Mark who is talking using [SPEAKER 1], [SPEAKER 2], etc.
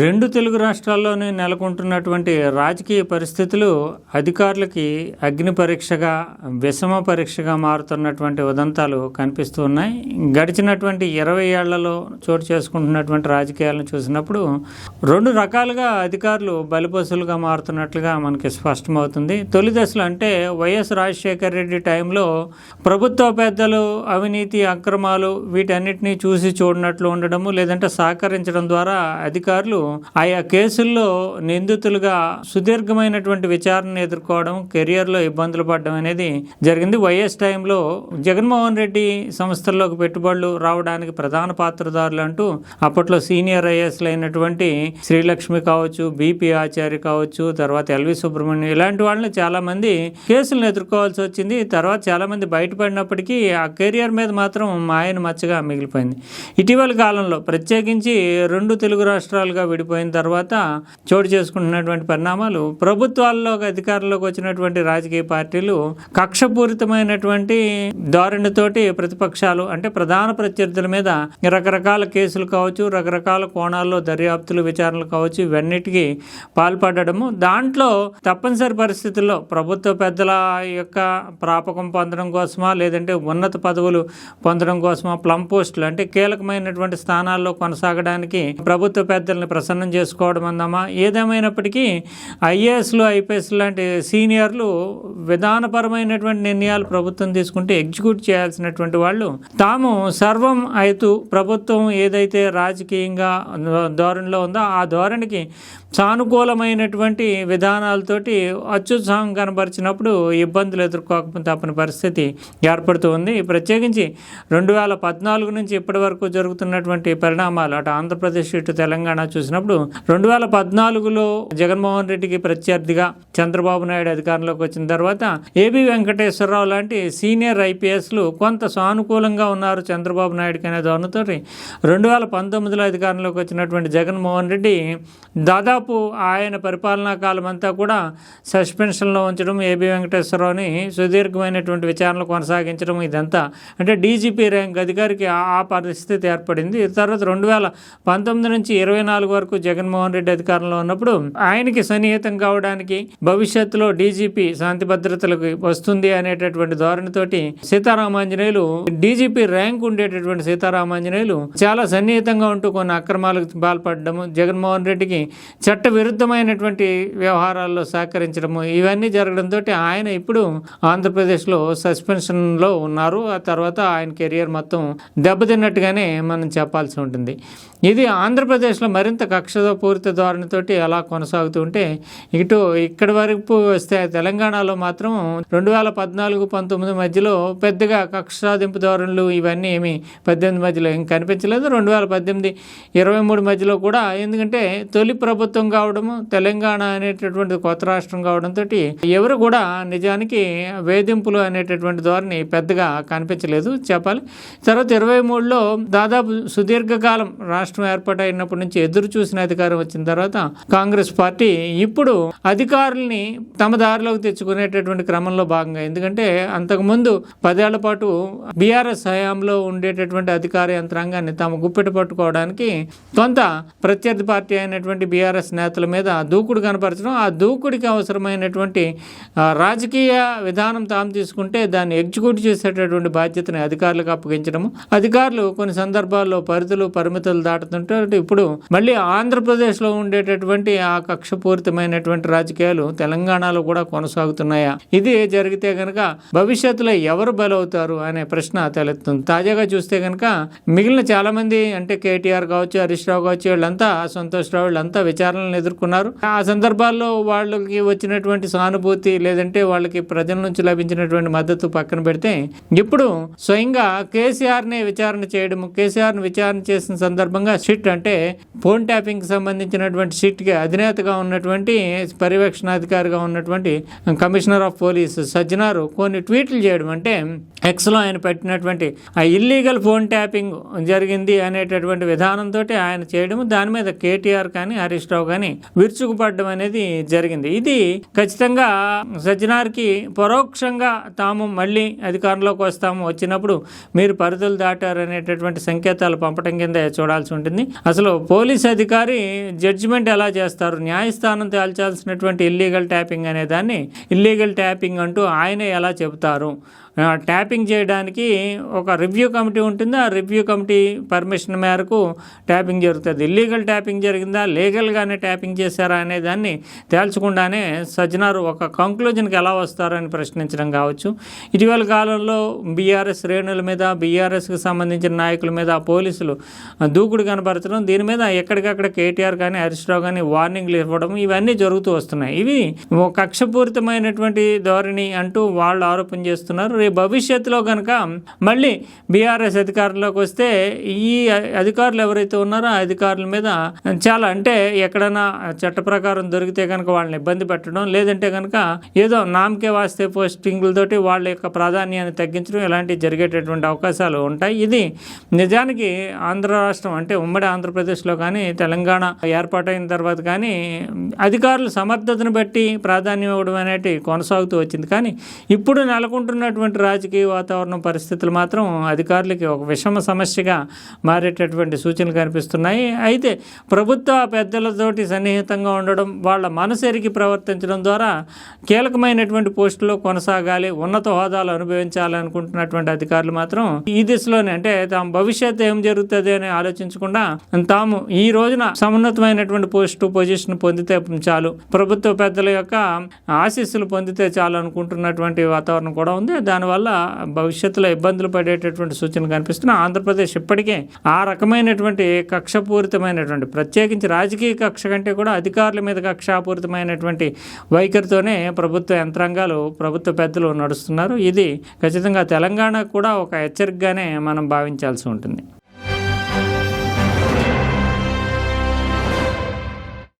[SPEAKER 1] రెండు తెలుగు రాష్ట్రాల్లోనే నెలకొంటున్నటువంటి రాజకీయ పరిస్థితులు అధికారులకి అగ్ని పరీక్షగా విషమ పరీక్షగా మారుతున్నటువంటి ఉదంతాలు కనిపిస్తూ ఉన్నాయి. గడిచినటువంటి ఇరవై ఏళ్ళలో చోటు చేసుకుంటున్నటువంటి రాజకీయాలను చూసినప్పుడు రెండు రకాలుగా అధికారులు బలిపశులుగా మారుతున్నట్లుగా మనకి స్పష్టమవుతుంది. తొలి దశలు అంటే వైఎస్ రాజశేఖర రెడ్డి టైంలో ప్రభుత్వ పెద్దలు అవినీతి అక్రమాలు వీటన్నిటినీ చూసి చూడనట్లు ఉండడము లేదంటే సహకరించడం ద్వారా అధికారులు ఆయా కేసుల్లో నిందితులుగా సుదీర్ఘమైనటువంటి విచారణ ఎదుర్కోవడం కెరియర్లో ఇబ్బందులు పడడం అనేది జరిగింది. వైఎస్ టైంలో జగన్మోహన్ రెడ్డి సంస్థల్లోకి పెట్టుబడులు రావడానికి ప్రధాన పాత్రదారులు అంటూ అప్పట్లో సీనియర్ ఐఏఎస్లు అయినటువంటి శ్రీలక్ష్మి కావచ్చు బీపీ ఆచార్య కావచ్చు తర్వాత ఎల్వి సుబ్రహ్మణ్యం ఇలాంటి వాళ్ళని చాలామంది కేసులను ఎదుర్కోవాల్సి వచ్చింది. తర్వాత చాలా మంది బయటపడినప్పటికీ ఆ కెరియర్ మీద మాత్రం మాయన మచ్చగా మిగిలిపోయింది. ఇటీవల కాలంలో ప్రత్యేకించి రెండు తెలుగు రాష్ట్రాలుగా విడిపోయిన తర్వాత చోటు చేసుకుంటున్నటువంటి పరిణామాలు ప్రభుత్వాల్లో అధికారంలోకి వచ్చినటువంటి రాజకీయ పార్టీలు కక్షపూరితమైనటువంటి ధోరణితోటి ప్రతిపక్షాలు అంటే ప్రధాన ప్రత్యర్థుల మీద రకరకాల కేసులు కావచ్చు రకరకాల కోణాల్లో దర్యాప్తులు విచారణలు కావచ్చు ఇవన్నిటికీ పాల్పడము దాంట్లో తప్పనిసరి పరిస్థితుల్లో ప్రభుత్వ పెద్దల యొక్క ప్రాపకం పొందడం కోసమా లేదంటే ఉన్నత పదవులు పొందడం కోసమా ప్లం పోస్టులు అంటే కీలకమైనటువంటి స్థానాల్లో కొనసాగడానికి ప్రభుత్వ పెద్దల్ని ప్రసన్నం చేసుకోవడం అందమా? ఏదేమైనప్పటికీ ఐఏఎస్లు ఐపీఎస్లు లాంటి సీనియర్లు విధానపరమైనటువంటి నిర్ణయాలు ప్రభుత్వం తీసుకుంటే ఎగ్జిక్యూట్ చేయాల్సినటువంటి వాళ్ళు తాము సర్వం అయితూ ప్రభుత్వం ఏదైతే రాజకీయంగా ధోరణిలో ఉందో ఆ ధోరణికి సానుకూలమైనటువంటి విధానాలతోటి అత్యుత్సాహం కనబరిచినప్పుడు ఇబ్బందులు ఎదుర్కోకపోతే తప్పని పరిస్థితి ఏర్పడుతూ ఉంది. ప్రత్యేకించి రెండు వేల పద్నాలుగు నుంచి ఇప్పటి వరకు జరుగుతున్నటువంటి పరిణామాలు అటు ఆంధ్రప్రదేశ్ ఇటు తెలంగాణ చూసినప్పుడు రెండు వేల పద్నాలుగులో జగన్మోహన్ రెడ్డికి ప్రత్యర్థిగా చంద్రబాబు నాయుడు అధికారంలోకి వచ్చిన తర్వాత ఏబి వెంకటేశ్వరరావు లాంటి సీనియర్ ఐపీఎస్లు కొంత సానుకూలంగా ఉన్నారు చంద్రబాబు నాయుడుకి అనే ధోరణితో రెండు వేల పంతొమ్మిదిలో అధికారంలోకి వచ్చినటువంటి జగన్మోహన్ రెడ్డి దాదాపు ఆయన పరిపాలనా కాలం అంతా కూడా సస్పెన్షన్లో ఉంచడం ఏబి వెంకటేశ్వరరావుని సుదీర్ఘమైనటువంటి విచారణలు కొనసాగించడం ఇదంతా. అంటే డీజీపీ ర్యాంక్ అధికారికి ఆ ఆ పరిస్థితి ఏర్పడింది. తర్వాత రెండు వేల పంతొమ్మిది నుంచి ఇరవై నాలుగు వరకు జగన్మోహన్ రెడ్డి అధికారంలో ఉన్నప్పుడు ఆయనకి సన్నిహితం కావడానికి భవిష్యత్తులో డీజీపీ శాంతి భద్రతలకు వస్తుంది అనేటటువంటి ధోరణితోటి సీతారామాంజనేయులు డీజీపీ ర్యాంక్ ఉండేటటువంటి సీతారామాంజనేయులు చాలా సన్నిహితంగా ఉంటూ కొన్ని అక్రమాలకు పాల్పడము జగన్మోహన్ రెడ్డికి చట్ట విరుద్ధమైనటువంటి వ్యవహారాల్లో సహకరించడము ఇవన్నీ జరగడంతో ఆయన ఇప్పుడు ఆంధ్రప్రదేశ్లో సస్పెన్షన్లో ఉన్నారు. ఆ తర్వాత ఆయన కెరియర్ మొత్తం దెబ్బతిన్నట్టుగానే మనం చెప్పాల్సి ఉంటుంది. ఇది ఆంధ్రప్రదేశ్లో మరింత కక్షతో పూరిత ధోరణితోటి అలా కొనసాగుతూ ఉంటే ఇటు ఇక్కడి వరకు వస్తే తెలంగాణలో మాత్రం రెండు వేల పద్నాలుగు పంతొమ్మిది మధ్యలో పెద్దగా కక్ష సాధింపు ధోరణులు ఇవన్నీ ఏమి పద్దెనిమిది మధ్యలో ఏం కనిపించలేదు. రెండు వేల పద్దెనిమిది ఇరవై మూడు మధ్యలో కూడా ఎందుకంటే తొలి ప్రభుత్వం కావడము తెలంగాణ అనేటటువంటి కొత్త రాష్ట్రం కావడంతో ఎవరు కూడా నిజానికి వేధింపులు అనేటటువంటి ధోరణి పెద్దగా కనిపించలేదు. చెప్పాలి. తర్వాత ఇరవై మూడులో దాదాపు సుదీర్ఘకాలం రాష్ట్రం ఏర్పాటైనప్పటి నుంచి ఎదురు చూసిన అధికారం వచ్చిన తర్వాత కాంగ్రెస్ పార్టీ ఇప్పుడు అధికారుల్ని తమ దారిలోకి తెచ్చుకునేటటువంటి క్రమంలో భాగంగా ఎందుకంటే అంతకుముందు పదేళ్ళ పాటు బీఆర్ఎస్ హయాంలో ఉండేటటువంటి అధికార యంత్రాంగాన్ని తాము గుప్పెట పట్టుకోవడానికి కొంత ప్రత్యర్థి పార్టీ అయినటువంటి బీఆర్ఎస్ నేతల మీద దూకుడు కనపరచడం ఆ దూకుడికి అవసరమైనటువంటి రాజకీయ విధానం తాము తీసుకుంటే దాన్ని ఎగ్జిక్యూట్ చేసేటటువంటి బాధ్యతని అధికారులకు అప్పగించడము. అధికారులు కొన్ని సందర్భాల్లో పరిధులు పరిమితులు దాటుతుంటే ఇప్పుడు మళ్ళీ ఆంధ్రప్రదేశ్లో ఉండేటటువంటి ఆ కక్షపూరితమైనటువంటి రాజకీయాలు తెలంగాణలో కూడా కొనసాగుతున్నాయా? ఇది జరిగితే గనక భవిష్యత్తులో ఎవరు బలవుతారు అనే ప్రశ్న తలెత్తుంది. తాజాగా చూస్తే గనక మిగిలిన చాలా మంది అంటే కేటీఆర్ కావచ్చు హరీష్ రావు కావచ్చు వీళ్ళంతా సంతోష్ రావు వీళ్ళంతా విచారణలను ఎదుర్కొన్నారు. ఆ సందర్భాల్లో వాళ్ళకి వచ్చినటువంటి సానుభూతి లేదంటే వాళ్ళకి ప్రజల నుంచి లభించినటువంటి మద్దతు పక్కన పెడితే ఇప్పుడు స్వయంగా కేసీఆర్నే విచారణ చేయడం కేసీఆర్ని విచారణ చేసిన సందర్భంగా సిట్ అంటే ఫోన్ ట్యాప్ కి సంబంధించినటువంటి సిట్కి అధినేతగా ఉన్నటువంటి పర్యవేక్షణాధికారిగా ఉన్నటువంటి కమిషనర్ ఆఫ్ పోలీస్ సజ్జనారు కొన్ని ట్వీట్లు చేయడం అంటే ఎక్స్లో ఆయన పెట్టినటువంటి ఆ ఇల్లీగల్ ఫోన్ ట్యాపింగ్ జరిగింది అనేటటువంటి విధానంతో ఆయన చేయడం దాని మీద కేటీఆర్ కానీ హరీష్ రావు కానీ విరుచుకుపడడం అనేది జరిగింది. ఇది ఖచ్చితంగా సజ్జనార్కి పరోక్షంగా తాము మళ్ళీ అధికారంలోకి వస్తాము. వచ్చినప్పుడు మీరు పరిధులు దాటారు అనేటటువంటి సంకేతాలు పంపడం కింద చూడాల్సి ఉంటుంది. అసలు పోలీస్ అధికారి జడ్జిమెంట్ ఎలా చేస్తారు? న్యాయస్థానం తేల్చాల్సినటువంటి ఇల్లీగల్ ట్యాపింగ్ అనే దాన్ని ఇల్లీగల్ ట్యాపింగ్ అంటూ ఆయనే ఎలా చెబుతారు? ట్యాపింగ్ చేయడానికి ఒక రివ్యూ కమిటీ ఉంటుంది. ఆ రివ్యూ కమిటీ పర్మిషన్ మేరకు ట్యాపింగ్ జరుగుతుంది. ఇల్లీగల్ ట్యాపింగ్ జరిగిందా? లీగల్గానే ట్యాపింగ్ చేశారా అనే దాన్ని తేల్చకుండానే సజ్జనారు ఒక కంక్లూజన్కి ఎలా వస్తారని ప్రశ్నించడం కావచ్చు. ఇటీవల కాలంలో బీఆర్ఎస్ శ్రేణుల మీద బీఆర్ఎస్కి సంబంధించిన నాయకుల మీద పోలీసులు దూకుడు కనపరచడం దీని మీద ఎక్కడికక్కడ కేటీఆర్ కానీ హరీష్ రావు కానీ వార్నింగ్లు ఇవ్వడం ఇవన్నీ జరుగుతూ వస్తున్నాయి. ఇవి కక్షపూరితమైనటువంటి ధోరణి అంటూ వాళ్ళు ఆరోపణ చేస్తున్నారు. మరి భవిష్యత్తులో కనుక మళ్ళీ బీఆర్ఎస్ అధికారంలోకి వస్తే ఈ అధికారులు ఎవరైతే ఉన్నారో ఆ అధికారుల మీద చాలా అంటే ఎక్కడైనా చట్ట ప్రకారం దొరికితే కనుక వాళ్ళని ఇబ్బంది పెట్టడం లేదంటే కనుక ఏదో నామకే వాస్తే పోస్టింగులతోటి వాళ్ళ యొక్క ప్రాధాన్యాన్ని తగ్గించడం ఇలాంటివి జరిగేటటువంటి అవకాశాలు ఉంటాయి. ఇది నిజానికి ఆంధ్ర రాష్ట్రం అంటే ఉమ్మడి ఆంధ్రప్రదేశ్లో కానీ తెలంగాణ ఏర్పాటైన తర్వాత కానీ అధికారుల సమర్థతను బట్టి ప్రాధాన్యం ఇవ్వడం అనేది కొనసాగుతూ వచ్చింది. కానీ ఇప్పుడు నెలకొంటున్నటువంటి రాజకీయ వాతావరణం పరిస్థితులు మాత్రం అధికారులకి ఒక విషమ సమస్యగా మారేటటువంటి సూచనలు కనిపిస్తున్నాయి. అయితే ప్రభుత్వ పెద్దలతోటి సన్నిహితంగా ఉండడం వాళ్ళ మనసెరిగి ప్రవర్తించడం ద్వారా కీలకమైనటువంటి పోస్టులో కొనసాగాలి ఉన్నత హోదాలు అనుభవించాలనుకుంటున్నటువంటి అధికారులు మాత్రం ఈ దిశలోనే అంటే తాము భవిష్యత్తు ఏం జరుగుతుంది అని ఆలోచించకుండా తాము ఈ రోజున సమున్నతమైనటువంటి పోస్టు పొజిషన్ పొందితే చాలు. ప్రభుత్వ పెద్దల యొక్క ఆశీస్సులు పొందితే చాలు అనుకుంటున్నటువంటి వాతావరణం కూడా ఉంది. దాని దానివల్ల భవిష్యత్తులో ఇబ్బందులు పడేటటువంటి సూచనలు కనిపిస్తున్న ఆంధ్రప్రదేశ్ ఇప్పటికే ఆ రకమైనటువంటి కక్షపూరితమైనటువంటి ప్రత్యేకించి రాజకీయ కక్ష కంటే కూడా అధికారుల మీద కక్షాపూరితమైనటువంటి వైఖరితోనే ప్రభుత్వ యంత్రాంగాలు ప్రభుత్వ పెద్దలు నడుస్తున్నారు. ఇది ఖచ్చితంగా తెలంగాణ కూడా ఒక హెచ్చరికగానే మనం భావించాల్సి ఉంటుంది.